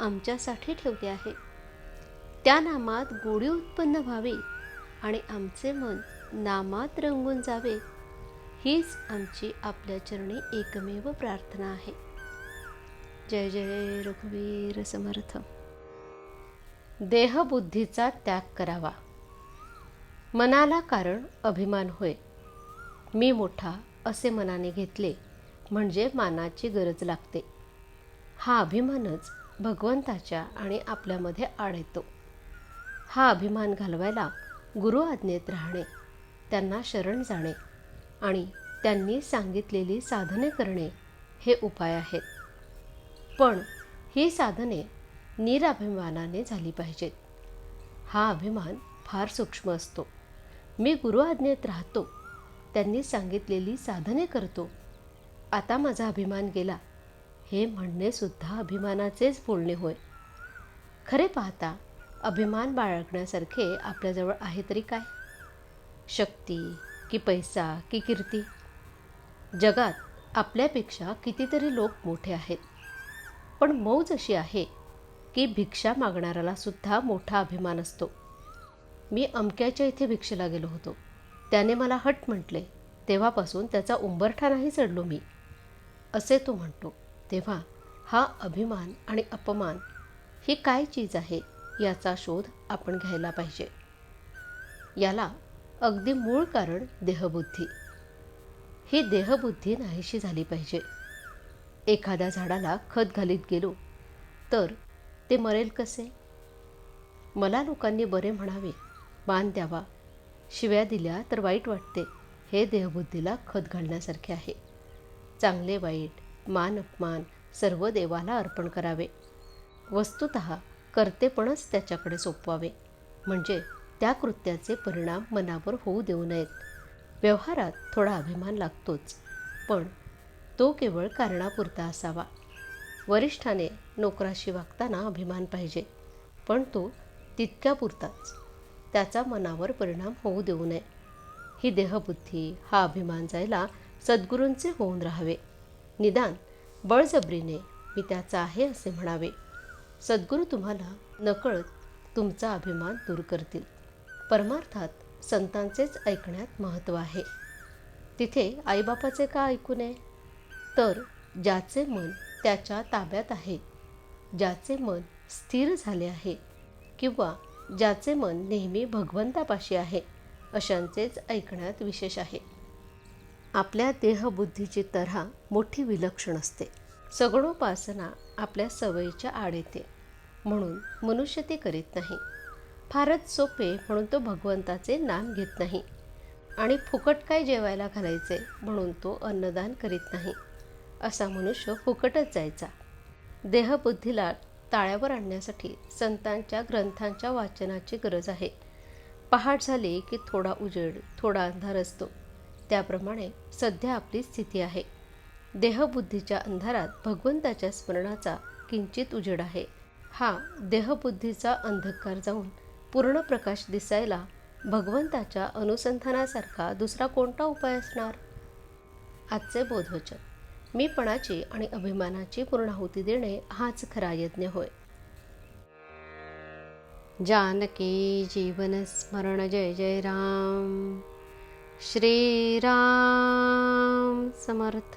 आमच्यासाठी ठेवले आहे. त्या नामात गोडी उत्पन्न व्हावी आणि आमचे मन नामात रंगून जावे हीच आमची आपल्या चरणी एकमेव प्रार्थना आहे. जय जय रघुवीर समर्थ. देहबुद्धीचा त्याग करावा. मनाला कारण अभिमान होय. मी मोठा असे मनाने घेतले म्हणजे मानाची गरज लागते. हा अभिमानच भगवंताच्या आणि आपल्यामध्ये आड येतो. हा अभिमान घालवायला गुरु आज्ञेत राहणे त्यांना शरण जाणे आणि त्यांनी सांगितलेली साधने करणे हे उपाय आहेत. पण ही साधने निराभिमानाने झाली पाहिजेत. हा अभिमान फार सूक्ष्म असतो. मी गुरु आज्ञेत राहतो त्यांनी सांगितलेली साधने करतो. आता माझा अभिमान गेला हे म्हणणेसुद्धा अभिमानाचेच बोलणे होय. खरे पाहता अभिमान बाळगण्यासारखे आपल्याजवळ आहे तरी काय? शक्ती की पैसा की कीर्ती? जगात आपल्यापेक्षा कितीतरी लोक मोठे आहेत. पण मौज अशी आहे की भिक्षा मागणाऱ्याला सुद्धा मोठा अभिमान असतो. मी अमक्याच्या इथे भिक्षेला गेलो होतो. त्याने मला हट म्हटले. तेव्हापासून त्याचा उंबरठा नाही चढलो मी. असे तो म्हणतो. तेव्हा हा अभिमान आणि अपमान ही काय चीज आहे याचा शोध आपण घ्यायला पाहिजे. याला अगदी मूळ कारण देहबुद्धी. ही देहबुद्धी नाहीशी झाली पाहिजे. एखाद्या झाडाला खत घालीत गेलो तर ते मरेल कसे? मला लोकांनी बरे म्हणावे मान द्यावा. शिव्या दिल्या तर वाईट वाटते. हे देहबुद्धीला खत घालण्यासारखे आहे. चांगले वाईट मान अपमान सर्व देवाला अर्पण करावे. वस्तुत करतेपणच त्याच्याकडे सोपवावे. म्हणजे त्या कृत्याचे परिणाम मनावर होऊ देऊ नयेत. व्यवहारात थोडा अभिमान लागतोच पण तो केवळ कारणापुरता असावा. वरिष्ठाने नोकराशी वागताना अभिमान पाहिजे पण तो तितक्यापुरताच. त्याचा मनावर परिणाम होऊ देऊ नये. ही देहबुद्धी हा अभिमान जायला सद्गुरूंचे होऊन राहावे. निदान बळजबरीने मी त्याचा आहे असे म्हणावे. सद्गुरू तुम्हाला नकळत तुमचा अभिमान दूर करतील. परमार्थात संतांचेच ऐकण्यात महत्त्व आहे. तिथे आईबापाचे का ऐकू नये? तर ज्याचे मन त्याच्या ताब्यात आहे ज्याचे मन स्थिर झाले आहे किंवा ज्याचे मन नेहमी भगवंतापाशी आहे अशांचेच ऐकण्यात विशेष आहे. आपल्या देहबुद्धीची तऱ्हा मोठी विलक्षण असते. सगुणोपासना आपल्या सवयीच्या आड येते. म्हणून मनुष्य ते करीत नाही. फारच सोपे म्हणून तो भगवंताचे नाम घेत नाही. आणि फुकट काय जेवायला घालायचे म्हणून तो अन्नदान करीत नाही. असा मनुष्य फुकटच जायचा. देहबुद्धीला ताळ्यावर आणण्यासाठी संतांच्या ग्रंथांच्या वाचनाची गरज आहे. पहाट झाली की थोडा उजेड थोडा अंधार असतो. त्याप्रमाणे सध्या आपली स्थिती आहे. देहबुद्धीच्या अंधारात भगवंताच्या स्मरणाचा किंचित उजेड आहे. हा देहबुद्धीचा अंधकार जाऊन पूर्ण प्रकाश दिसायला भगवंताच्या अनुसंधानासारखा दुसरा कोणता उपाय असणार? आजचे बोधवचन. मीपणाची आणि अभिमानाची पूर्णाहुती देणे हाच खरा यज्ञ होय. जानकी जीवन स्मरण जय जय राम. श्रीराम समर्थ.